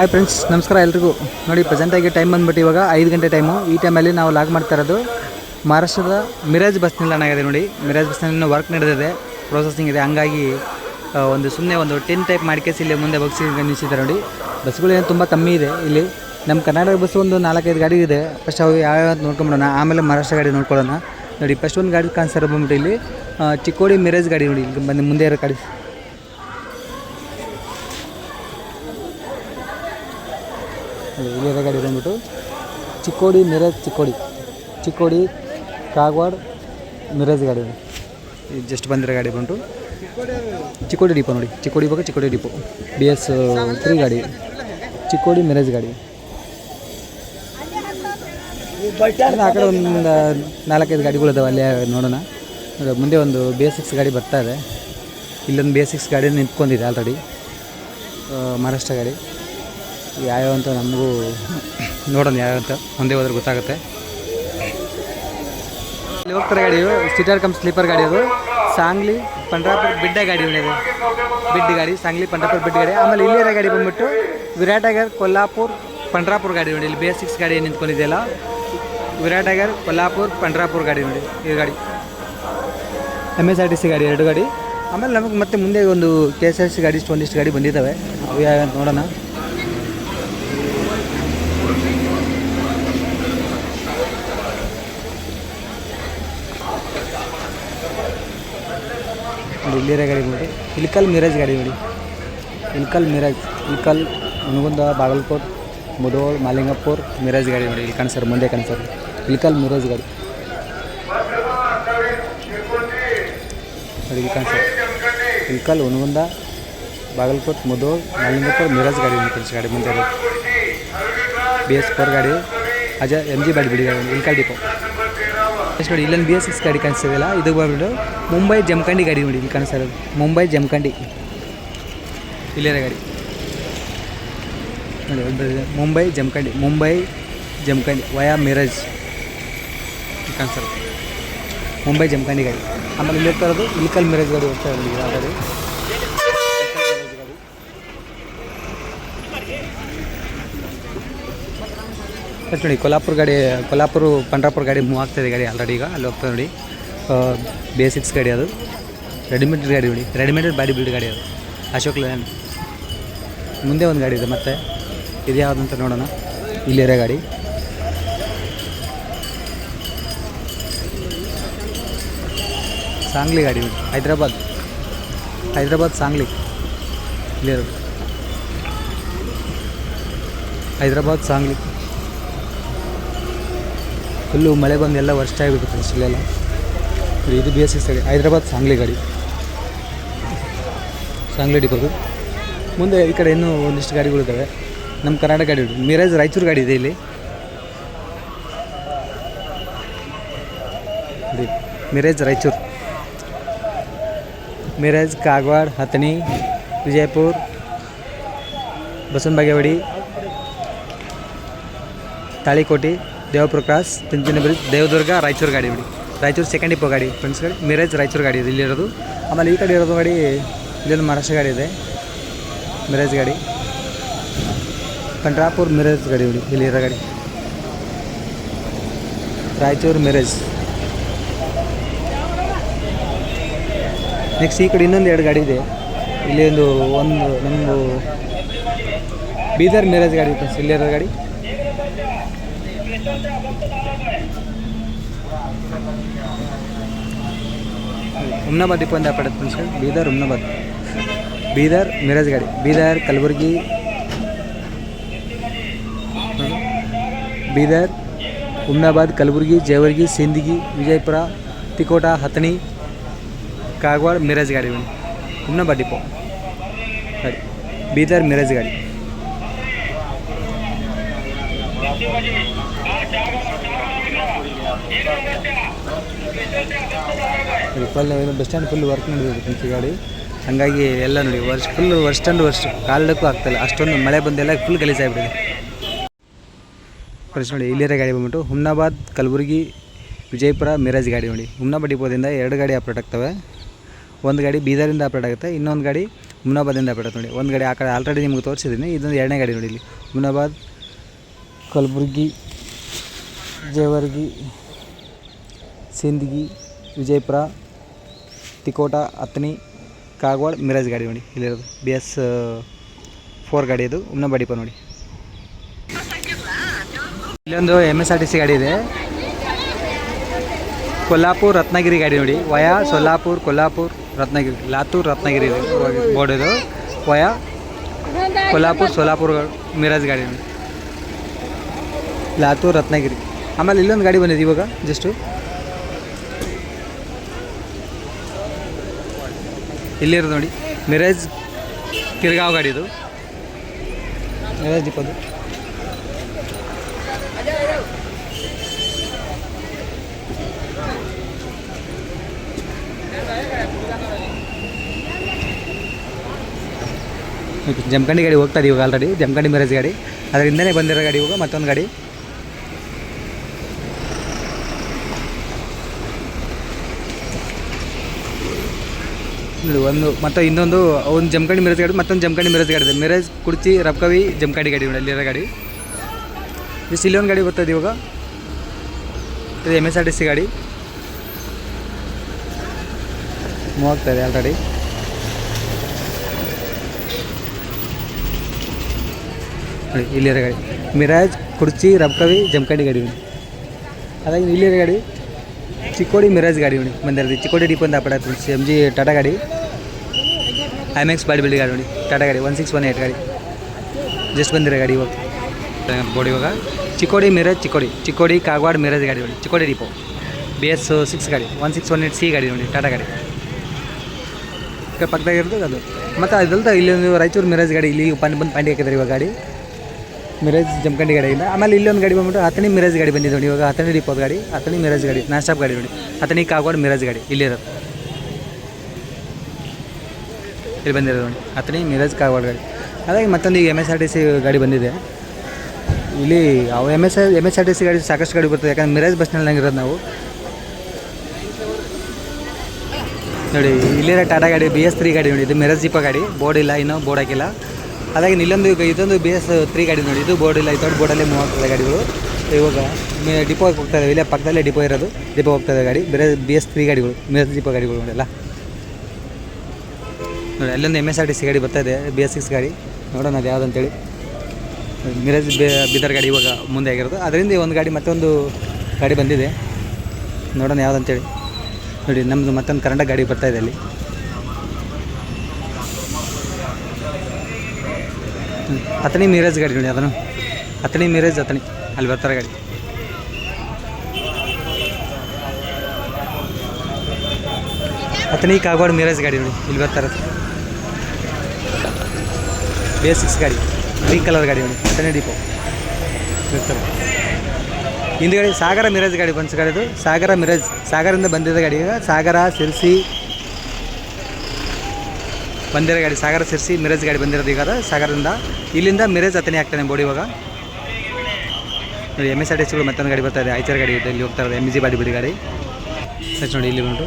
Hi friends ನಮಸ್ಕಾರ ಎಲ್ರಿಗೂ. ನೋಡಿ ಪ್ರೆಸೆಂಟಾಗಿ ಟೈಮ್ ಬಂದ್ಬಿಟ್ಟು ಇವಾಗ ಐದು ಗಂಟೆ ಟೈಮು ಈ ಟೈಮಲ್ಲಿ ನಾವು ಲಾಗ್ ಮಾಡ್ತಾ ಇರೋದು ಮಹಾರಾಷ್ಟ್ರದ ಮಿರಾಜ್ ಬಸ್ ನಿಲ್ದಾಣ ಆಗಿದೆ ನೋಡಿ. ಮಿರಾಜ್ ಬಸ್ ನಿಲ್ದಾಣ ವರ್ಕ್ ನಡೆದಿದೆ ಪ್ರೊಸೆಸಿಂಗ್ ಇದೆ. ಹಂಗಾಗಿ ಒಂದು ಸುಮ್ಮನೆ ಒಂದು ಟೆನ್ ಟೈಪ್ ಮಾಡ್ಕೇಸಿ ಇಲ್ಲಿ ಮುಂದೆ ಬಗ್ಸಿ ನಿಲ್ಲಿಸಿದ್ದಾರೆ ನೋಡಿ. ಬಸ್ಗಳು ಏನು ತುಂಬ ಕಮ್ಮಿ ಇದೆ ಇಲ್ಲಿ. ನಮ್ಮ ಕರ್ನಾಟಕ ಬಸ್ ಒಂದು ನಾಲ್ಕೈದು ಗಾಡಿ ಇದೆ. ಫಸ್ಟ್ ಅವು ಯಾವ್ಯಾವ ನೋಡ್ಕೊಂಬಿಡೋಣ. ಆಮೇಲೆ ಮಹಾರಾಷ್ಟ್ರ ಗಾಡಿ ನೋಡ್ಕೊಳ್ಳೋಣ. ನೋಡಿ ಫಸ್ಟ್ ಒಂದು ಗಾಡಿ ಕಾಣಿಸ್ತಾರೆ ಬಂದ್ಬಿಟ್ಟು ಇಲ್ಲಿ ಚಿಕ್ಕೋಡಿ ಮಿರಾಜ್ ಗಾಡಿ ನೋಡಿ. ಇಲ್ಲಿ ಬಂದು ಮುಂದೆ ಇರೋ ಗಾಡಿ. ಇಲ್ಲಿರೋ ಗಾಡಿ ಬಂದ್ಬಿಟ್ಟು ಚಿಕ್ಕೋಡಿ ಮಿರಜ್ ಚಿಕ್ಕೋಡಿ. ಚಿಕ್ಕೋಡಿ ಕಾಗವಾಡ ಮಿರಜ್ ಗಾಡಿ ಇದು. ಜಸ್ಟ್ ಬಂದಿರೋ ಗಾಡಿ ಬಂದು ಚಿಕ್ಕೋಡಿ ಡಿಪೋ ನೋಡಿ. ಚಿಕ್ಕೋಡಿ ಬಗ್ಗೆ Chikkodi depot B S three ಗಾಡಿ. ಚಿಕ್ಕೋಡಿ ಮಿರಜ್ ಗಾಡಿ. ಆ ಕಡೆ ಒಂದು ನಾಲ್ಕೈದು ಗಾಡಿಗಳಿದಾವೆ ಅಲ್ಲೇ ನೋಡೋಣ. ನೋಡಿ, ಮುಂದೆ ಒಂದು ಬಿ ಎಸ್ ಗಾಡಿ ಬರ್ತಾ ಇದೆ. ಇಲ್ಲೊಂದು ಬಿ ಎಸ್ ಸಿಕ್ಸ್ ಗಾಡಿ ನಿಂತ್ಕೊಂಡಿದೆ ಆಲ್ರೆಡಿ ಮಹಾರಾಷ್ಟ್ರ ಗಾಡಿ. ಯಾವ್ಯಾವ ಅಂತ ನಮಗೂ ನೋಡೋಣ ಯಾವ್ಯಾವ ಅಂತ. ಮುಂದೆ ಹೋದ್ರೆ ಗೊತ್ತಾಗುತ್ತೆ. ಇಲ್ಲಿ ಹೋಗ್ತಾರೆ ಗಾಡಿ ಸ್ಟಿಟರ್ ಕಮ್ ಸ್ಲೀಪರ್ ಗಾಡಿ ಅದು. ಸಾಂಗ್ಲಿ ಪಂಡ್ರಾಪುರ್ ಬಿಡ್ಡೆ ಗಾಡಿ ಇದು ಬಿಡ್ಡೆ ಗಾಡಿ, ಸಾಂಗ್ಲಿ ಪಂಡ್ರಾಪುರ್ ಬಿಡ್ಡೆ ಗಾಡಿ. ಆಮೇಲೆ ಇಲ್ಲಿರೋ ಗಾಡಿ ಬಂದ್ಬಿಟ್ಟು ವಿರಾಟನಗರ್ ಕೊಲ್ಲಾಪುರ್, ಪಂಡ್ರಾಪುರ್ ಗಾಡಿ ನೋಡಿ. ಇಲ್ಲಿ ಬೇಸಿಕ್ಸ್ ಗಾಡಿ ನಿಂತ್ಕೊಂಡಿದೆಯಲ್ಲ ವಿರಾಟನಗರ್ ಕೊಲ್ಲಾಪುರ್, ಪಂಡ್ರಾಪುರ ಗಾಡಿ ನೋಡಿ. ಈ ಗಾಡಿ. M S R T C ಗಾಡಿ, ಎರಡು ಗಾಡಿ. ಆಮೇಲೆ ನಮಗೆ ಮತ್ತೆ ಮುಂದೆ ಒಂದು ಕೆ ಎಸ್ ಆರ್ ಸಿ ಗಾಡಿ ಒಂದಿಷ್ಟು ಗಾಡಿ ಬಂದಿದ್ದಾವೆ. ಅವು ಅಂತ ನೋಡೋಣ. ಇಲ್ಲಿರೋ ಗಾಡಿ ನೋಡಿ ಇಲ್ಕಲ್ ಮಿರಾಜ್ ಗಾಡಿ ನೋಡಿ. ಇಲ್ಕಲ್ ಮಿರಾಜ್, ಇಲ್ಕಲ್ ಮುನಗುಂದ, ಬಾಗಲಕೋಟ್, ಮುದೋಳ್ ಮಾಲಿಂಗಪುರ್ ಮಿರಾಜ್ ಗಾಡಿ ನೋಡಿ. ಇಲ್ಲಿ ಕಾಣಿಸ್ತಾರೆ, ಮುಂದೆ ಕಾಣಿಸ್ತಾರೆ. ಇಲ್ಕಲ್ ಮಿರಾಜ್ ಗಾಡಿ. ನೋಡಿ, ಇಲ್ಲಿ ಕಾಣಿಸ್ತಾರೆ. ಇಲ್ಕಲ್ ಹುನಗುಂದ ಬಾಗಲಕೋಟ್, ಮುದೋಳ್ ಮಾಲಿಂಗಪುರ್ ಮಿರಾಜ್ ಗಾಡಿ ಕಾಣಿಸ್ ಗಾಡಿ ಮುಂದೆ ಬಿ ಎಸ್ ಫೋರ್ ಗಾಡಿ. ಅಜಯ್, ಎಂ ಜಿ ಬಾಡಿ ಬಿಡಿ ಗಾಡಿ. ಇಲ್ಕಲ್ ಡಿಪೋ. ನೆಕ್ಸ್ಟ್ ನೋಡಿ, ಇಲ್ಲೊಂದು ಬಿ ಎಸ್ ಸಿಕ್ಸ್ ಗಾಡಿ ಕಾಣಿಸ್ತಿದೆಯಲ್ಲ ಇದು ಬಂದ್ಬಿಟ್ಟು ಮುಂಬೈ ಜಮಖಂಡಿ ಗಾಡಿ ನೋಡಿ, ಇಲ್ಲಿ ಕಾಣಿಸ್ತಾ ಇರೋದು. ಮುಂಬೈ ಜಮಖಂಡಿ. ಇಲ್ಲೇ ಗಾಡಿ. ನೋಡಿ. ಮುಂಬೈ ಜಮಖಂಡಿ ಮುಂಬೈ ಜಮಖಂಡಿ, ವಯಾ ಮಿರಜ್. ಕಾಣಿಸ್ತಾರೆ ಕಾಣಿಸ್ತಾ ಮುಂಬೈ ಜಮಖಂಡಿ ಗಾಡಿ. ಆಮೇಲೆ ಇಲ್ಲಿ ಹೋಗ್ತಾ ಇರೋದು ಇಲ್ಕಲ್ ಮಿರಜ್ ಗಾಡಿ ಹೋಗ್ತಾ ಇರೋದು ಆ ಗಾಡಿ. ಫಸ್ಟ್ ನೋಡಿ ಕೊಲ್ಹಾಪುರ ಗಾಡಿ ಕೊಲ್ಹಾಪುರ ಪಂಡ್ರಾಪುರ ಗಾಡಿ ಮೂವ್ ಆಗ್ತಾಯಿದೆ ಗಾಡಿ ಆಲ್ರೆಡಿ ಈಗ. ಅಲ್ಲಿ ಹೋಗ್ತದೆ ನೋಡಿ. ಬೇಸಿಕ್ಸ್ ಗಾಡಿ ಅದು. ರೆಡಿಮೇಡ್ ಗಾಡಿ ನೋಡಿ. ರೆಡಿಮೇಡ್ ಬಾಡಿ ಬಿಲ್ಡ್ ಗಾಡಿ ಅದು. ಅಶೋಕ್ ಲ್ಯಾಂಡ್ ಮುಂದೆ ಒಂದು ಗಾಡಿ ಇದೆ ಮತ್ತೆ. ಇದು ಯಾವುದಂತ ನೋಡೋಣ. ಇಲ್ಲಿರೋ ಗಾಡಿ. ಸಾಂಗ್ಲಿ ಗಾಡಿ ಹೈದ್ರಾಬಾದ್. ಹೈದ್ರಾಬಾದ್ ಸಾಂಗ್ಲಿ. ಇಲ್ಲಿರೋ ಹೈದ್ರಾಬಾದ್ ಸಾಂಗ್ಲಿ. ಫುಲ್ಲು ಮಳೆ ಬಂದು ಎಲ್ಲ ವರ್ಷ ಫ್ರೆಂಡ್ಸ್ ಇಲ್ಲೆಲ್ಲ. ಇದು ಬಿ ಎಸ್ ಎಸ್ ಗಾಡಿ ಹೈದ್ರಾಬಾದ್ ಸಾಂಗ್ಲಿ ಗಾಡಿ. ಸಾಂಗ್ಲಿ ಡಿಪೋದು ಮುಂದೆ ಈ ಕಡೆ ಇನ್ನೂ ಒಂದಿಷ್ಟು ಗಾಡಿಗಳಿದ್ದಾವೆ ನಮ್ಮ ಕರ್ನಾಟಕ ಗಾಡಿ ಮಿರೇಜ್ ರಾಯಚೂರು ಗಾಡಿ ಇದೆ ಇಲ್ಲಿ. ಮಿರಾಜ್ ರಾಯಚೂರು. ಮಿರಾಜ್ ಕಾಗವಾಡ ಹತನಿ ವಿಜಯಪುರ ಬಸವನ ಬಾಗೇವಾಡಿ ತಾಳಿಕೋಟೆ ದೇವಪುರ ಕ್ರಾಸ್ ಬ್ರಿಜ್ ದೇವದುರ್ಗ, ರಾಯಚೂರು ಗಾಡಿ ಬಿಡಿ. ರಾಯಚೂರು ಸೆಕೆಂಡ್ ಇಪ್ಪೋ ಗಾಡಿ ಫ್ರೆಂಡ್ಸ್ ಗಾಡಿ ಮಿರೇಜ್ ರಾಯಚೂರು ಗಾಡಿ ಇದೆ, ಇಲ್ಲಿರೋದು. ಆಮೇಲೆ ಈ ಕಡೆ ಇರೋದು ಗಾಡಿ ಇಲ್ಲೊಂದು ಮಹಾರಾಷ್ಟ್ರ ಗಾಡಿ ಇದೆ. ಮಿರೇಜ್ ಗಾಡಿ. ಪಂಡ್ರಾಪುರ್ ಮಿರೇಜ್ ಗಾಡಿ ಬಿಡಿ ಇಲ್ಲಿರೋ ಗಾಡಿ. ರಾಯಚೂರು ಮಿರೇಜ್ ನೆಕ್ಸ್ಟ್ ಈ ಕಡೆ ಇನ್ನೊಂದು ಎರಡು ಗಾಡಿ ಇದೆ. ಇಲ್ಲಿ ಒಂದು ಒಂದು ನಮ್ಮದು ಬೀದರ್ ಮಿರೇಜ್ ಗಾಡಿ ಫ್ರೆಂಡ್ಸ್ ಇಲ್ಲಿರೋ ಗಾಡಿ. ಹುಮ್ನಾಬಾದ್ ಡಿಪೋ ಅಂತ ಪಡೆದ ಫ್ರೆಂಡ್ಸ್ ಬೀದರ್ ಹುಮ್ನಾಬಾದ್ ಬೀದರ್ ಮಿರಾಜ್ ಗಾಡಿ ಬೀದರ್ ಕಲಬುರಗಿ ಬೀದರ್ ಹುಮ್ನಾಬಾದ್ ಕಲಬುರಗಿ ಜೇವರ್ಗಿ ಸಿಂದಗಿ ವಿಜಯಪುರ ತಿಕೋಟ ಹತ್ತನಿ ಕಾಗವಾಡ ಮಿರಾಜ್ ಗಾಡಿ ಬನ್ನಿ ಹುಮ್ನಾಬಾದ್ ಡಿಪೋ ಗಾಡಿ ಬೀದರ್ ಮಿರಾಜ್ ಗಾಡಿ full bus stand full work ನಡೆದಿದೆ ಈ ಗಾಡಿ. ಹಾಗಾಗಿ ಎಲ್ಲ ನೋಡಿ, ವರ್ಷ ಫುಲ್ ವರ್ಷ ಅಂಡ್ ವರ್ಷ ಕಾಲಕ್ಕೂ ಆಗ್ತಾಯಿಲ್ಲ ಅಷ್ಟೊಂದು ಮಳೆ ಬಂದೆಲ್ಲ ಫುಲ್ ಗಲೀಜಾಗ್ಬಿಟ್ಟಿದೆ ಫ್ರೆಂಡ್ಸ್ ನೋಡಿ, ಇಲ್ಲಿರೋ ಗಾಡಿ ಬಂದ್ಬಿಟ್ಟು ಹುಮ್ನಾಬಾದ್, ಕಲಬುರಗಿ, ವಿಜಯಪುರ, ಮಿರಾಜ್ ಗಾಡಿ ನೋಡಿ. ಹುಮ್ನಾಬಾದ್ ಡಿಪೋದಿಂದ ಎರಡು ಗಾಡಿ ಆಪ್ರೇಟ್ ಆಗ್ತವೆ. ಒಂದು ಗಾಡಿ ಬೀದರಿಂದ ಆಪ್ರೇಟ್ ಆಗುತ್ತೆ, ಇನ್ನೊಂದು ಗಾಡಿ ಮುನಾಬಾದಿಂದ ಬಿಡುತ್ತೆ ನೋಡಿ. ಒಂದು ಗಾಡಿ ಆ ಕಡೆ ಆಲ್ರೆಡಿ ನಿಮ್ಗೆ ತೋರಿಸಿದ್ದೀನಿ, ಇದೊಂದು ಎರಡನೇ ಗಾಡಿ ನೋಡಿ ಇಲ್ಲಿ. ಹುಮ್ನಾಬಾದ್, ಕಲಬುರಗಿ ಜೇವರ್ಗಿ ಸಿಂದಗಿ, ವಿಜಯಪುರ, ತಿಕೋಟ ಅತ್ನಿ ಕಾಗವಾಡ, ಮಿರಾಜ್ ಗಾಡಿ ನೋಡಿ. ಇಲ್ಲಿರೋದು. ಬಿ ಎಸ್ ಫೋರ್ ಗಾಡಿ ಇದು. ಉಮ್ನಬಾಡಿಪ ನೋಡಿ. ಇಲ್ಲೊಂದು M S R T C ಗಾಡಿ ಇದೆ. ಕೊಲ್ಲಾಪುರ್, ರತ್ನಗಿರಿ ಗಾಡಿ ನೋಡಿ. ವಯಾ, ಸೊಲ್ಲಾಪುರ್, ಕೊಲ್ಲಾಪುರ್, ರತ್ನಗಿರಿ. ಲಾತೂರ್, ರತ್ನಗಿರಿ ಬೋರ್ಡ್ ಇದು. ವಯಾ, ಕೊಲ್ಲಾಪುರ್ ಸೋಲಾಪುರ್ ಮಿರಾಜ್ ಗಾಡಿ ನೋಡಿ. ಲಾತೂರ್, ರತ್ನಗಿರಿ. ಆಮೇಲೆ ಇಲ್ಲೊಂದು ಗಾಡಿ ಬಂದಿದೆ ಇವಾಗ ಜಸ್ಟು ಇಲ್ಲಿರೋದು ನೋಡಿ. ಮಿರೇಜ್ ಕಿರ್ಗಾವ್ ಗಾಡಿ ಇದು. ಮಿರೇಜ್ ದೀಪದು ಜಮಖಂಡಿ ಗಾಡಿ ಹೋಗ್ತಾ ಇದೆ ಇವಾಗ ಆಲ್ರೆಡಿ ಜಮಖಂಡಿ ಮಿರೇಜ್ ಗಾಡಿ. ಅದರಿಂದನೇ ಬಂದಿರೋ ಗಾಡಿ ಇವಾಗ ಮತ್ತೊಂದು ಗಾಡಿ. ಇಲ್ಲಿ ಒಂದು ಮತ್ತು ಇನ್ನೊಂದು, ಒಂದು ಜಮಖಂಡಿ ಮಿರಾಜ್ ಗಾಡಿ, ಮತ್ತೊಂದು ಜಮಖಂಡಿ ಮಿರಾಜ್ ಗಾಡಿ ಇದೆ. ಮಿರಾಜ್ ಕುರ್ಚಿ ರಬ್ಕವಿ ಜಮಖಂಡಿ ಗಾಡಿ ಅಲ್ಲಿರೋ ಗಾಡಿ. ಸಿಲೋನ್ ಇಲ್ಲೊಂದು ಗಾಡಿ ಬರ್ತದೆ ಇವಾಗ. ಇದು M S R T C ಗಾಡಿ. ಹೋಗ್ತಾ ಇದೆ ಆಲ್ರೆಡಿ ಇಲ್ಲಿರೋ ಗಾಡಿ. ಮಿರಾಜ್ ಕುರ್ಚಿ ರಬ್ಕವಿ ಜಮಖಂಡಿ ಗಾಡಿ ನೋಡಿ. ಅದಾಗಿ ಇಲ್ಲಿರೋ ಗಾಡಿ. ಚಿಕ್ಕೋಡಿ ಮಿರಾಜ್ ಗಾಡಿ ನೋಡಿ, ಬಂದಿರೋದು. ಚಿಕ್ಕೋಡಿ ಡಿಪೋ ಅಂತ ಪಡ ಎಂ ಜಿ ಟಾಟಾ ಗಾಡಿ. ಐಮ್ಯಾಕ್ಸ್ ಬಾಡಿ ಬಿಲ್ಡಿ ಗಾಡಿ ನೋಡಿ. ಟಾಟಾ ಗಾಡಿ ಒನ್ ಸಿಕ್ಸ್ ಒನ್ ಏಯ್ಟ್ ಗಾಡಿ. ಜಸ್ಟ್ ಬಂದಿರೋ ಗಾಡಿ ಇವಾಗ. ಬೋಡಿ ಇವಾಗ. ಚಿಕ್ಕೋಡಿ ಮಿರೇಜ್, ಚಿಕ್ಕೋಡಿ. ಚಿಕ್ಕೋಡಿ, ಕಾಗವಾಡ ಮಿರೇಜ್ ಗಾಡಿ ನೋಡಿ. Chikkodi depot B S six ಗಾಡಿ one six one eight C ಗಾಡಿ ನೋಡಿ ಟಾಟಾ ಗಾಡಿ. ಪಕ್ಕದಾಗ ಇರ್ತದೆ ಅದು. ಮತ್ತು ಅದಲ್ದ ಇಲ್ಲೊಂದು ರಾಯಚೂರು ಮಿರೇಜ್ ಗಾಡಿ, ಇಲ್ಲಿ ಪಂಡ್ ಬಂದು ಪಾಂಡಿ ಹಾಕಿದ್ರೆ ಇವಾಗ ಗಾಡಿ. ಮಿರೇಜ್ ಜಮಖಂಡಿ ಗಾಡಿ ಇಲ್ಲ ಆಮೇಲೆ ಇಲ್ಲೊಂದು ಗಾಡಿ ಬಂದ್ಬಿಟ್ಟು ಹತ್ತನೇ ಮಿರೇಜ್ ಗಾಡಿ ಬಂದಿದೆ ನೋಡಿ. ಇವಾಗ ಹತ್ತನೇ ಡಿಪೋದ ಗಾಡಿ ಹತ್ತನೇ ಮಿರೇಜ್ ಗಾಡಿ, ನಾನ್ ಸ್ಟಾಪ್ ಗಾಡಿ ನೋಡಿ. ಹತ್ತನೇ ಕಾಗವಾಡ ಮಿರೇಜ್ ಗಾಡಿ, ಇಲ್ಲಿರೋದು. ಇಲ್ಲಿ ಬಂದಿರೋದು ನೋಡಿ. ಹತ್ತನೇ ಮಿರಾಜ್ ಕಾರವಾಡ ಗಾಡಿ ಹಾಗಾಗಿ ಮತ್ತೊಂದು ಈಗ M S R T C ಗಾಡಿ ಬಂದಿದೆ. ಇಲ್ಲಿ ಅವು M S M S R T C ಗಾಡಿ ಸಾಕಷ್ಟು ಗಾಡಿ ಬರ್ತದೆ. ಯಾಕಂದ್ರೆ ಮಿರಾಜ್ ಬಸ್ನಲ್ಲಿ ಇರೋದು ನಾವು. ನೋಡಿ, ಇಲ್ಲಿರೋ ಟಾಟಾ ಗಾಡಿ ಬಿ ಎಸ್ ತ್ರೀ ಗಾಡಿ ನೋಡಿ. ಇದು ಮಿರಾಜ್ ಜೀಪ ಗಾಡಿ. ಬೋರ್ಡ್ ಇಲ್ಲ, ಇನ್ನೂ ಬೋರ್ಡ್ ಹಾಕಿಲ್ಲ. ಹಾಗಾಗಿ ಇಲ್ಲೊಂದು ಇದೊಂದು ಬಿ ಎಸ್ ತ್ರೀ ಗಾಡಿ ನೋಡಿ. ಇದು ಬೋರ್ಡ್ ಇಲ್ಲ ಇದೊಂದು ಬೋರ್ಡಲ್ಲಿ ಮೂವ್ ಆಗ್ತದೆ ಗಾಡಿಗಳು. ಇವಾಗ ಡಿಪೋ ಹೋಗ್ತಾ ಇದಾವೆ. ಇಲ್ಲೇ ಪಕ್ಕದಲ್ಲೇ ಡಿಪೋ ಇರೋದು. ಡಿಪೋ ಹೋಗ್ತಾ ಇದೆ ಗಾಡಿ. ಬೇರೆ ಬಿ ಎಸ್ ತ್ರೀ ಗಾಡಿಗಳು, ಮಿರಾಜ್ ಜೀಪ ಗಾಡಿಗಳು ನೋಡಿಲ್ಲ ನೋಡಿ ಅಲ್ಲೊಂದು M S R T C ಗಾಡಿ ಬರ್ತಾ ಇದೆ ಬಿ ಎಸ್ ಸಿಕ್ಸ್ ಗಾಡಿ. ನೋಡೋಣ ಅದು ಯಾವ್ದು ಅಂತೇಳಿ ಮಿರಾಜ್ ಬೀದರ್ ಗಾಡಿ ಇವಾಗ ಮುಂದೆ ಆಗಿರೋದು. ಅದರಿಂದ ಒಂದು ಗಾಡಿ ಮತ್ತೊಂದು ಗಾಡಿ ಬಂದಿದೆ. ನೋಡೋಣ ಯಾವ್ದು ಅಂತೇಳಿ ನೋಡಿ ನಮ್ಮದು ಮತ್ತೊಂದು ಕರ್ನಾಟಕ ಗಾಡಿ ಬರ್ತಾ ಇದೆ ಅಲ್ಲಿ. ಅತನಿ ಮಿರೇಜ್ ಮಿರಾಜ್ ಗಾಡಿ ನೋಡಿ ಅದನ್ನು. ಅತನಿ ಮಿರೇಜ್ ಅತನಿ ಅಲ್ಲಿ ಬರ್ತಾರೆ ಗಾಡಿ. ಅತನಿ ಕಾಗವಾಡ ಮಿರೇಜ್ ಗಾಡಿ ನೋಡಿ, ಇಲ್ಲಿ ಬರ್ತಾರೆ. ಬಿ ಸಿಕ್ಸ್ ಗಾಡಿ ಗ್ರೀನ್ ಕಲರ್ ಗಾಡಿ ನೋಡಿ, ಹತ್ತನೇ ಡಿಪೋ ಹಿಂದ್ಗಡೆ ಸಾಗರ ಮಿರಾಜ್ ಗಾಡಿ ಬಂತು ಗಾಡಿದು ಸಾಗರ ಮಿರಾಜ್, ಸಾಗರದಿಂದ ಬಂದಿದ್ದ ಗಾಡಿ ಸಾಗರ, ಸಿರ್ಸಿ ಬಂದಿರೋ ಗಾಡಿ, ಸಾಗರ, ಸಿರ್ಸಿ ಮಿರಾಜ್ ಗಾಡಿ ಬಂದಿರೋದು ಈಗ ಸಾಗರದಿಂದ. ಇಲ್ಲಿಂದ ಮಿರಾಜ್ ಹತ್ತನೇ ಆಗ್ತಾನೆ ಬೋಡಿ ಇವಾಗ. ನೋಡಿ ಎಂ ಎಸ್ ಆರ್ ಟಿ ಸಿಗಳು ಮತ್ತೊಂದು ಗಾಡಿ ಬರ್ತಾ ಇದೆ. ಐಚರ್ ಗಾಡಿ ಇದೆ, ಇಲ್ಲಿ ಹೋಗ್ತಾ ಇರೋದು. ಎಂ ಜಿ ಬಾಡಿ ಬಿಡಿ ಗಾಡಿ. ಸಚ್ ನೋಡಿ ಇಲ್ಲಿ ಬಂದು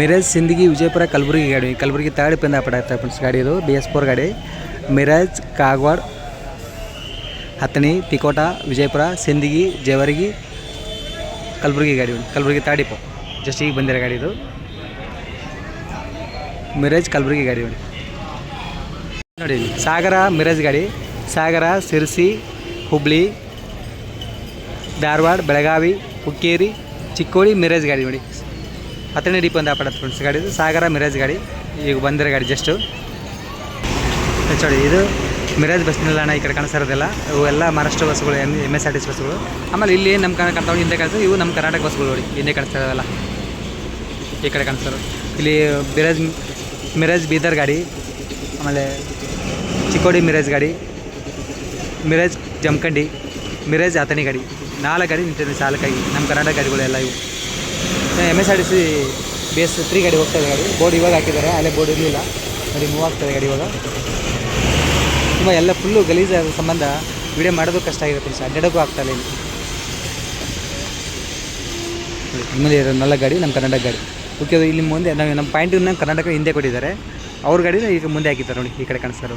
ಮಿರಾಜ್, ಸಿಂದಗಿ, ವಿಜಯಪುರ, ಕಲಬುರಗಿ ಗಾಡಿ. ಕಲಬುರಗಿ ತರ್ಡ್ ಪಿಂದ ಪಡ ಫ್ರೆಂಡ್ಸ್ ಗಾಡಿ ಇದು ಬಿ ಎಸ್ ಫೋರ್ ಗಾಡಿ. ಮಿರಾಜ್, ಕಾಗ್ವಾಡ್, ಹತ್ತನಿ, ತಿಕೋಟ, ವಿಜಯಪುರ, ಸಿಂದಗಿ, ಜೇವರ್ಗಿ, ಕಲಬುರಗಿ ಗಾಡಿ ಕಲಬುರಗಿ ತಾಡಿಪು. ಜಸ್ಟ್ ಈಗ ಬಂದಿರೋ ಗಾಡಿ ಇದು. ಮಿರಾಜ್, ಕಲಬುರಗಿ ಗಾಡಿ ನೋಡಿ ನೋಡಿ ಸಾಗರ, ಮಿರಾಜ್ ಗಾಡಿ. ಸಾಗರ, ಸಿರ್ಸಿ, ಹುಬ್ಳಿ, ಧಾರವಾಡ, ಬೆಳಗಾವಿ, ಹುಕ್ಕೇರಿ, ಚಿಕ್ಕೋಡಿ, ಮಿರಾಜ್ ಗಾಡಿ ನೋಡಿ. ಹತ್ತನೇ ಡಿಪೋ ಅಂತ ಫ್ರೆಂಡ್ಸ್ ಗಾಡಿ ಸಾಗರ, ಮಿರಾಜ್ ಗಾಡಿ. ಈಗ ಬಂದಿರೋ ಗಾಡಿ ಜಸ್ಟು ನೋಡಿ ಇದು ಮಿರಾಜ್ ಬಸ್ ನಿಲ್ದಾಣ ಈ ಕಡೆ ಕಾಣಿಸ್ತಿರೋದಿಲ್ಲ ಇವು ಎಲ್ಲ ಮಹಾರಾಷ್ಟ್ರ ಬಸ್ಗಳು M M S R T C ಬಸ್ಗಳು ಆಮೇಲೆ ಇಲ್ಲಿ ನಮ್ಮ ಕಡೆ ಕಾಣ್ತಾವೆ ಹಿಂದೆ ಕಾಣಿಸ್ತವೆ ಇವು ನಮ್ಮ ಕರ್ನಾಟಕ ಬಸ್ಗಳು ನೋಡಿ, ಹಿಂದೆ ಕಾಣಿಸ್ತಾ ಈ ಕಡೆ ಕಾಣಿಸ್ತಾರೆ ಇಲ್ಲಿ ಮಿರಾಜ್ ಮಿರಾಜ್ ಬೀದರ್ ಗಾಡಿ, ಆಮೇಲೆ ಚಿಕ್ಕೋಡಿ ಮಿರಾಜ್ ಗಾಡಿ, ಮಿರಾಜ್ ಜಮಖಂಡಿ, ಮಿರಾಜ್ ಆತನಿ ಗಾಡಿ. ನಾಲ್ಕು ಗಾಡಿ ನಿಂತಿದೆ ಸಾಲಕ್ಕಾಗಿ ನಮ್ಮ ಕರ್ನಾಟಕ ಗಾಡಿಗಳೆಲ್ಲ ಇವು. M S R T C B S three ಗಾಡಿ ಹೋಗ್ತಾ ಇದೆ ಗಾಡಿ. ಬೋರ್ಡ್ ಇವಾಗ ಹಾಕಿದ್ದಾರೆ, ಅಲ್ಲೇ ಬೋರ್ಡ್ ಇರಲಿಲ್ಲ. ನೋಡಿ ಮೂವ್ ಆಗ್ತದೆ ಗಾಡಿ ಇವಾಗ. ತುಂಬ ಎಲ್ಲ ಫುಲ್ಲು ಗಲೀಜಾದ ಸಂಬಂಧ ವಿಡಿಯೋ ಮಾಡೋದು ಕಷ್ಟ ಆಗಿರುತ್ತೆ ಸರ್ ಅಡ್ಡಾಡೋಕ್ಕೂ ಆಗ್ತಾ ಇಲ್ಲಿ ನಿಮ್ಮಲ್ಲಿ ನಾಲ್ಕು ಗಾಡಿ, ನಮ್ಮ ಕರ್ನಾಟಕ ಗಾಡಿ. ಓಕೆ ಇಲ್ಲಿ ಮುಂದೆ, ನಾವು ನಮ್ಮ ಪಾಯಿಂಟ್ ನಮ್ಮ ಕರ್ನಾಟಕ ಹಿಂದೆ ಕೊಟ್ಟಿದ್ದಾರೆ. ಅವ್ರ ಗಾಡಿನ ಈಗ ಮುಂದೆ ಹಾಕಿದ್ದಾರೆ ನೋಡಿ, ಈ ಕಡೆ ಕಾಣಿಸ್ತಾರೆ